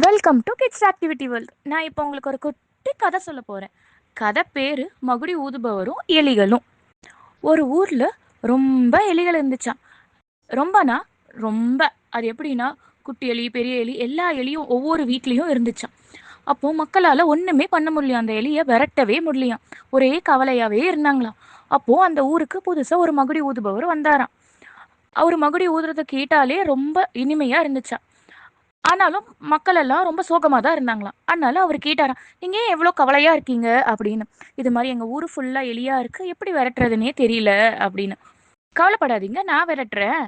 Welcome to kids activity world நான் இப்போ உங்களுக்கு ஒரு குட்டி கதை சொல்ல போகிறேன் கதை பேர் மகுடி ஊதுபவரும் எலிகளும். ஒரு ஊரில் ரொம்ப எலிகள் இருந்துச்சான் ரொம்பனா ரொம்ப. அது எப்படின்னா குட்டி எலி பெரிய எலி எல்லா எலியும் ஒவ்வொரு வீட்லேயும் இருந்துச்சான் அப்போது மக்களால் ஒன்றுமே பண்ண முடியலையாம் அந்த எலியை விரட்டவே முடியலையாம். ஒரே கவலையாகவே இருந்தாங்களாம். அப்போது அந்த ஊருக்கு புதுசாக ஒரு மகுடி ஊதுபவர் வந்தாராம். அவர் மகுடி ஊதுறதை கேட்டாலே ரொம்ப இனிமையாக இருந்துச்சான் ஆனாலும் மக்கள் எல்லாம் ரொம்ப சோகமாக தான் இருந்தாங்களாம். அதனால அவர் கேட்டாராம் நீங்கள் ஏன் எவ்வளோ கவலையாக இருக்கீங்க? அப்படின்னு. இது மாதிரி எங்கள் ஊர் ஃபுல்லாக எலியாக இருக்குது எப்படி விரட்டுறதுனே தெரியல. அப்படின்னு. கவலைப்படாதீங்க நான் விரட்டுறேன்.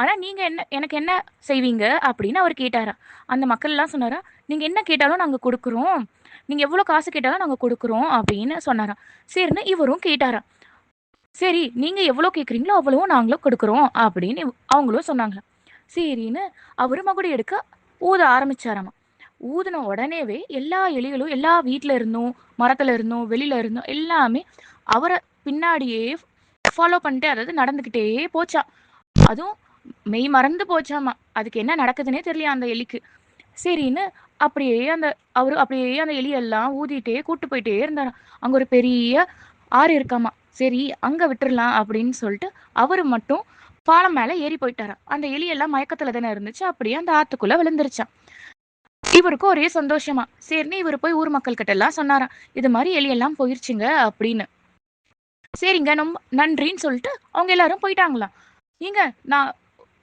ஆனால் நீங்கள் என்ன எனக்கு என்ன செய்வீங்க? அப்படின்னு அவர் கேட்டாரா அந்த மக்கள்லாம் சொன்னாரா நீங்கள் என்ன கேட்டாலும் நாங்கள் கொடுக்குறோம். நீங்கள் எவ்வளோ காசு கேட்டாலும் நாங்கள் கொடுக்குறோம். அப்படின்னு சொன்னாராம். சரின்னு இவரும் கேட்டாரா சரி நீங்கள் எவ்வளோ கேட்குறீங்களோ அவ்வளவும் நாங்களும் கொடுக்குறோம். அப்படின்னு அவங்களும் சொன்னாங்களா சரின்னு அவரும் மகுடி எடுக்க ஊத ஆரம்பிச்சாராமா. ஊதின உடனேவே எல்லா எலிகளும் எல்லா வீட்டில் இருந்தும் மரத்தில் இருந்தும் வெளியில இருந்தும் எல்லாமே அவரை பின்னாடியே ஃபாலோ பண்ணிட்டு அதாவது நடந்துக்கிட்டே போச்சா. அதுவும் மெய் மறந்து போச்சாமா. அதுக்கு என்ன நடக்குதுன்னே தெரியல அந்த எலிக்கு. சரின்னு அப்படியே அந்த அவர் அப்படியே அந்த எலியெல்லாம் ஊதிட்டே கூட்டு போயிட்டே இருந்தாராம் அங்கே ஒரு பெரிய ஆறு இருக்காமா. சரி அங்கே விட்டுடலாம் அப்படின்னு சொல்லிட்டு அவர் மட்டும் பாலம் மேல ஏறி போயிட்டாராம். அந்த எலியெல்லாம் மயக்கத்துல தானே இருந்துச்சு. அப்படியே அந்த ஆத்துக்குள்ள விழுந்துருச்சான் இவருக்கு ஒரே சந்தோஷமா சரின்னு இவர் போய் ஊர் மக்கள் கிட்ட எல்லாம் சொன்னாராம். இது மாதிரி எலியெல்லாம் போயிருச்சுங்க அப்படின்னு. சரிங்க ரொம்ப நன்றின்னு சொல்லிட்டு அவங்க எல்லாரும் போயிட்டாங்களாம். நீங்க நான்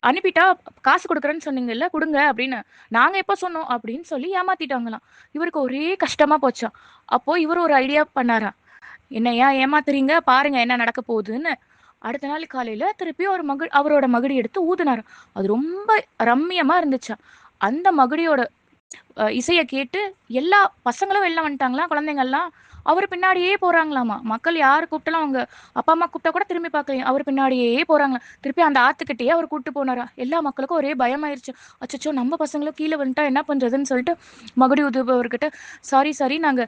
அனுப்பிட்டா காசு கொடுக்குறேன்னு சொன்னீங்கல்ல கொடுங்க அப்படின்னு. நாங்க எப்போ சொன்னோம் அப்படின்னு சொல்லி ஏமாத்திட்டாங்களாம். இவருக்கு ஒரே கஷ்டமா போச்சாம். அப்போ இவர் ஒரு ஐடியா பண்ணாராம். என்னையா ஏமாத்துறீங்க? பாருங்க என்ன நடக்க போகுதுன்னு. அடுத்த நாள் காலையில திருப்பி ஒரு மகு அவரோட மகுடி எடுத்து ஊதுனாரு. அது ரொம்ப ரம்மியமா இருந்துச்சா. அந்த மகுடியோட இசையை கேட்டு எல்லா பசங்களும் வெளில வந்துட்டாங்களா குழந்தைங்கள்லாம்? அவர் பின்னாடியே போறாங்களாமா? மக்கள் யார் கூப்பிட்டாலும் அவங்க அப்பா அம்மா கூப்பிட்டா கூட திரும்பி பார்க்கலையும் அவர் பின்னாடியே போறாங்க. திருப்பி அந்த ஆத்துக்கிட்டேயே அவர் கூப்பிட்டு போனாரா? எல்லா மக்களுக்கும் ஒரே பயமாயிருச்சு. அச்சச்சோ நம்ம பசங்களும் கீழே வந்துட்டா என்ன பண்றதுன்னு சொல்லிட்டு மகுடி உதவுபவர்கிட்ட சாரி சாரி நாங்க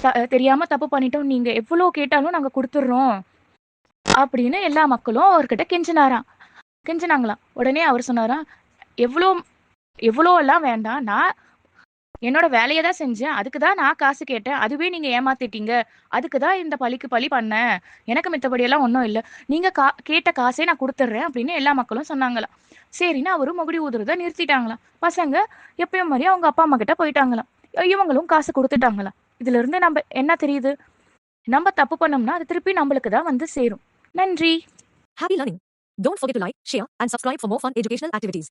த- தெரியாம தப்பு பண்ணிட்டோம். நீங்க எவ்வளோ கேட்டாலும் நாங்க கொடுத்துட்றோம். அப்படின்னு எல்லா மக்களும் அவர்கிட்ட கெஞ்சினாராம். கெஞ்சினாங்களாம். உடனே அவர் சொன்னாராம் எவ்வளோ எவ்வளோ எல்லாம் வேண்டாம். நான் என்னோட வேலையை தான் செஞ்சேன். அதுக்கு தான் நான் காசு கேட்டேன். அதுவே நீங்க ஏமாத்திட்டீங்க. அதுக்கு தான் இந்த பழிக்கு பழி பண்ணேன். எனக்கு மித்தபடியெல்லாம் ஒன்றும் இல்லை. நீங்க கா கேட்ட காசே நான் கொடுத்துட்றேன் அப்படின்னு எல்லா மக்களும் சொன்னாங்களாம். சரின்னு அவரும் மகுடி ஊதுறத நிறுத்திட்டாங்களாம். பசங்க எப்பயும் மாதிரி அவங்க அப்பா அம்மா கிட்ட போயிட்டாங்களாம். இவங்களும் காசு கொடுத்துட்டாங்களாம். இதுல இருந்து நம்ம என்ன தெரியுது? நம்ம தப்பு பண்ணோம்னா அது திருப்பி நம்மளுக்கு தான் வந்து சேரும். நன்றி Happy learning. Don't forget to like, share, and subscribe for more fun educational activities.